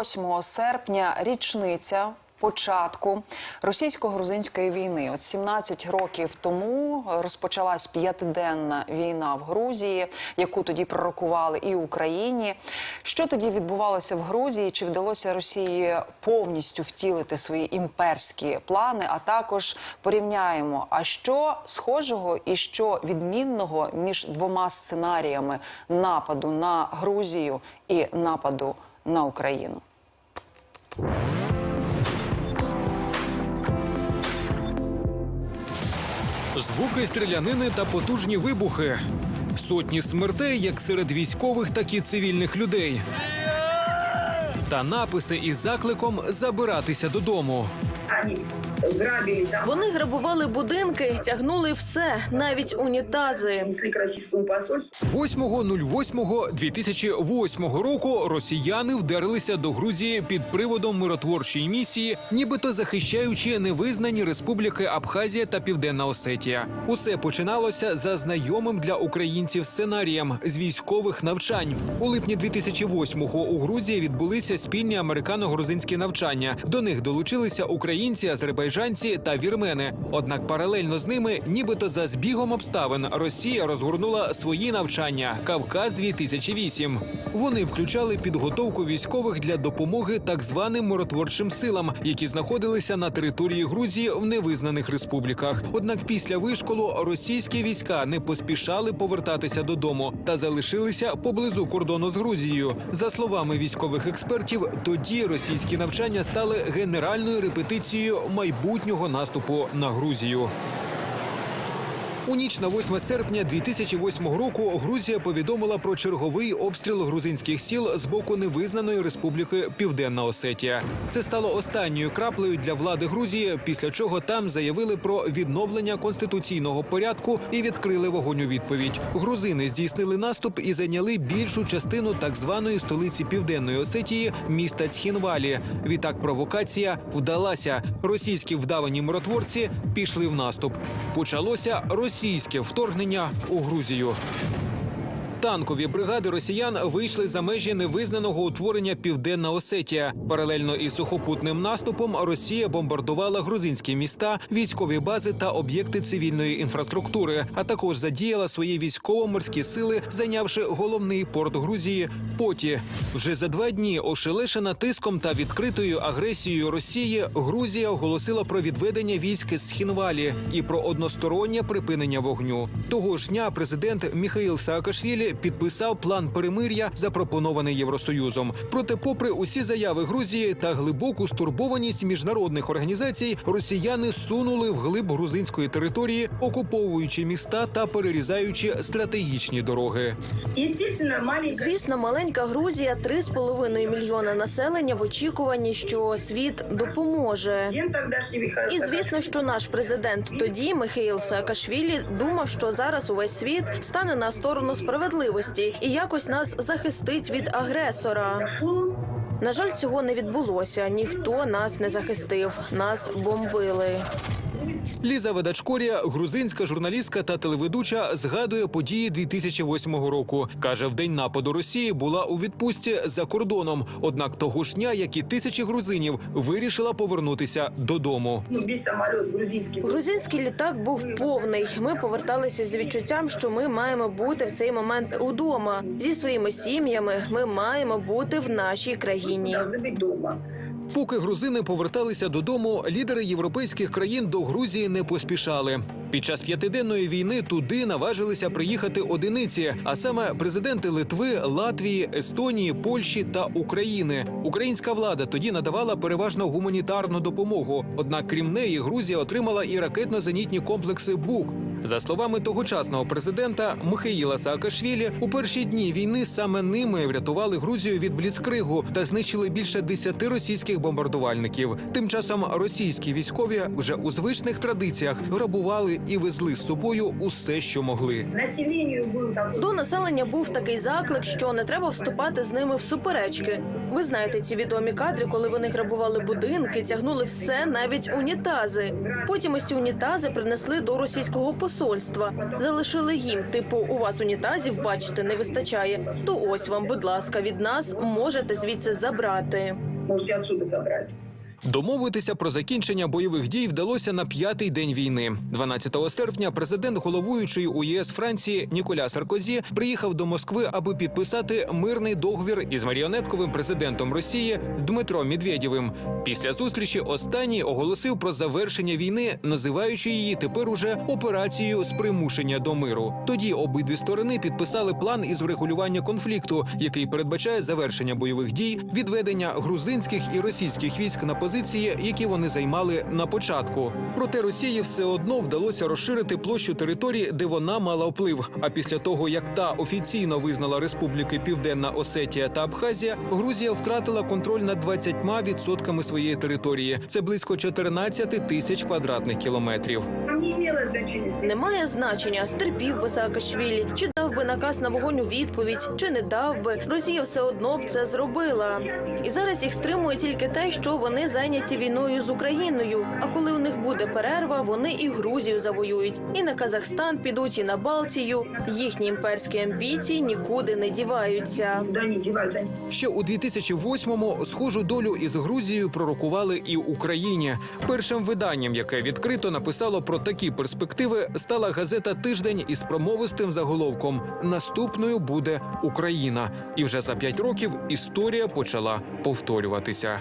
8 серпня річниця початку російсько-грузинської війни. От 17 років тому розпочалась п'ятиденна війна в Грузії, яку тоді пророкували і Україні. Що тоді відбувалося в Грузії? Чи вдалося Росії повністю втілити свої імперські плани? А також порівняємо, а що схожого і що відмінного між двома сценаріями нападу на Грузію і нападу на Україну. Звуки стрілянини та потужні вибухи. Сотні смертей як серед військових, так і цивільних людей. Та написи із закликом забиратися додому. Грабили там, Вони грабували будинки, тягнули все, навіть унітази. несли к российскому посольству. 8.08.2008 року росіяни вдарилися до Грузії під приводом миротворчої місії, нібито захищаючи невизнані республіки Абхазія та Південна Осетія. Усе починалося за знайомим для українців сценарієм з військових навчань. У липні 2008-го у Грузії відбулися спільні американо-грузинські навчання. До них долучилися українці, азербайджанці та вірмени. Однак паралельно з ними, нібито за збігом обставин, Росія розгорнула свої навчання Кавказ 2008 Вони включали підготовку військових для допомоги так званим миротворчим силам, які знаходилися на території Грузії в невизнаних республіках. Однак після вишколу російські війська не поспішали повертатися додому та залишилися поблизу кордону з Грузією. За словами військових експертів, тоді російські навчання стали генеральною репетицією майбутнього наступу на Грузію. У ніч на 8 серпня 2008 року Грузія повідомила про черговий обстріл грузинських сіл з боку невизнаної республіки Південна Осетія. Це стало останньою краплею для влади Грузії, після чого там заявили про відновлення конституційного порядку і відкрили вогонь у відповідь. Грузини здійснили наступ і зайняли більшу частину так званої столиці Південної Осетії міста Цхінвалі. Відтак провокація вдалася. Російські вдавані миротворці пішли в наступ. Почалося російське вторгнення у Грузію. Танкові бригади росіян вийшли за межі невизнаного утворення Південна Осетія. Паралельно із сухопутним наступом Росія бомбардувала грузинські міста, військові бази та об'єкти цивільної інфраструктури, а також задіяла свої військово-морські сили, зайнявши головний порт Грузії Поті. Вже за два дні, ошелешена тиском та відкритою агресією Росії, Грузія оголосила про відведення військ з Хінвалі і про одностороннє припинення вогню. Того ж дня президент Міхаїл Саакашвілі підписав план перемир'я, запропонований Євросоюзом. Проте, попри усі заяви Грузії та глибоку стурбованість міжнародних організацій, росіяни сунули вглиб грузинської території, окуповуючи міста та перерізаючи стратегічні дороги. Звісно, маленька Грузія, 3,5 мільйона населення в очікуванні, що світ допоможе. І звісно, що наш президент тоді, Михаїл Саакашвілі, думав, що зараз увесь світ стане на сторону справедливості і якось нас захистить від агресора. На жаль, цього не відбулося. Ніхто нас не захистив. Нас бомбили. Ліза Ведачкорія, грузинська журналістка та телеведуча, згадує події 2008 року. каже, в день нападу Росії була у відпустці за кордоном. Однак того ж дня, як і тисячі грузинів, вирішила повернутися додому. Ну, Грузинський літак був повний. Ми поверталися з відчуттям, що ми маємо бути в цей момент удома зі своїми сім'ями. Ми маємо бути в нашій країні. Поки грузини поверталися додому, лідери європейських країн до Грузії не поспішали. Під час п'ятиденної війни туди наважилися приїхати одиниці, а саме президенти Литви, Латвії, Естонії, Польщі та України. Українська влада тоді надавала переважно гуманітарну допомогу. Однак, крім неї, Грузія отримала і ракетно-зенітні комплекси БУК. За словами тогочасного президента Михаїла Саакашвілі, у перші дні війни саме ними врятували Грузію від бліцкригу та знищили більше десяти російських бомбардувальників. Тим часом російські військові вже у звичних традиціях грабували і везли з собою усе, що могли. До населення був такий заклик, що не треба вступати з ними в суперечки. Ви знаєте ці відомі кадри, коли вони грабували будинки, тягнули все, навіть унітази. Потім ось ці унітази принесли до російського посольства. Посольства. Залишили їм, типу, у вас унітазів, бачите, не вистачає. То ось вам, будь ласка, від нас можете звідси забрати. Можете відсюди забрать. Домовитися про закінчення бойових дій вдалося на п'ятий день війни. 12 серпня президент головуючої у ЄС Франції Ніколя Саркозі приїхав до Москви, аби підписати мирний договір із маріонетковим президентом Росії Дмитром Медведєвим. Після зустрічі останній оголосив про завершення війни, називаючи її тепер уже операцією з примушення до миру. Тоді обидві сторони підписали план із врегулювання конфлікту, який передбачає завершення бойових дій, відведення грузинських і російських військ на позиції, які вони займали на початку. Проте Росії все одно вдалося розширити площу території, де вона мала вплив. А після того, як та офіційно визнала республіки Південна Осетія та Абхазія, Грузія втратила контроль над 20% своєї території. Це близько 14 тисяч квадратних кілометрів. Немає значення, стерпів би Саакашвілі, чи дав би наказ на вогонь у відповідь, чи не дав би. Росія все одно б це зробила. І зараз їх стримує тільки те, що вони зайняті війною з Україною. А коли у них буде перерва, вони і Грузію завоюють, і на Казахстан підуть, і на Балтію. Їхні імперські амбіції нікуди не діваються. Ще у 2008-му схожу долю із Грузією пророкували і Україні. Першим виданням, яке відкрито написало про такі перспективи, стала газета Тиждень із промовистим заголовком Наступною буде Україна. І вже за п'ять років історія почала повторюватися.